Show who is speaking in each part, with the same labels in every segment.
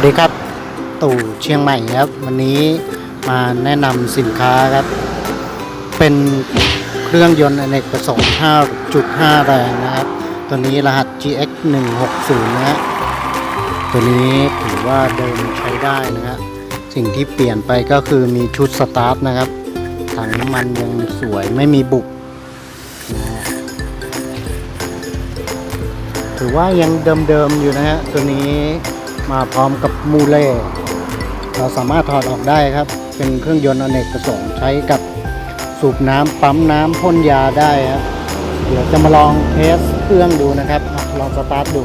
Speaker 1: สวัสดีครับ ตู่เชียงใหม่ครับ วันนี้มาแนะนำสินค้าครับ เป็นเครื่องยนต์อเนกประสงค์ 5.5 แรงนะครับ ตัวนี้รหัส GX 160นะฮะตัวนี้ถือว่าเดินใช้ได้นะฮะสิ่งที่เปลี่ยนไปก็คือมีชุดสตาร์ทนะครับ ถังน้ำมันยังสวยไม่มีบุกนะฮะถือว่ายังเดิมๆอยู่นะฮะตัวนี้ มาพร้อมกับมูเล่เราสามารถถอดออกได้ครับ เป็นเครื่องยนต์อเนกประสงค์ใช้กับสูบน้ำปั๊มน้ำพ่นยาได้ครับเดี๋ยวจะมาลองเทสเครื่องดูนะครับอลองสตาร์ทดู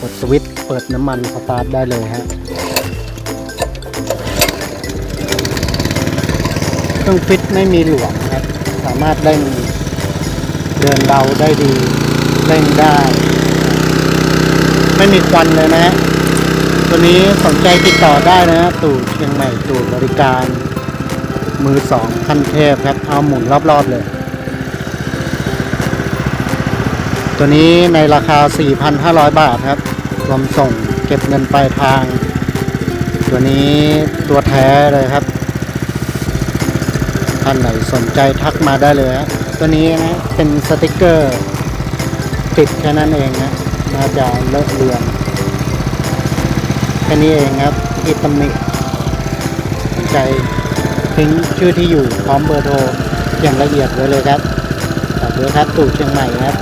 Speaker 1: กดสวิตช์เปิดน้ำมันสตาร์ทได้เลยฮะเครื่องฟิตไม่มีหลวมครับ สามารถเร่งเดินเบาได้ดีเร่งได้ ไม่มีควันเลยนะฮะตัวนี้สนใจติดต่อได้นะฮะตู่เชียงใหม่ตู่บริการ มือสองขั้นเทพครับ เอาหมุนรอบๆเลย ตัวนี้ในราคา 4,500 บาทครับรวมส่งเก็บเงินปลายทาง ตัวนี้ตัวแท้เลยครับท่านไหนสนใจทักมาได้เลยฮะตัวนี้นะเป็นสติกเกอร์ ติดแค่นั้นเองนะ น่าจะเลอะเลือนแค่นี้เองครับอิตำหนิสนใจทิ้งชื่อที่อยู่พร้อมเบอร์โทรอย่างละเอียดไว้เลยครับฝากด้วยครับตู่เชียงใหม่ครับ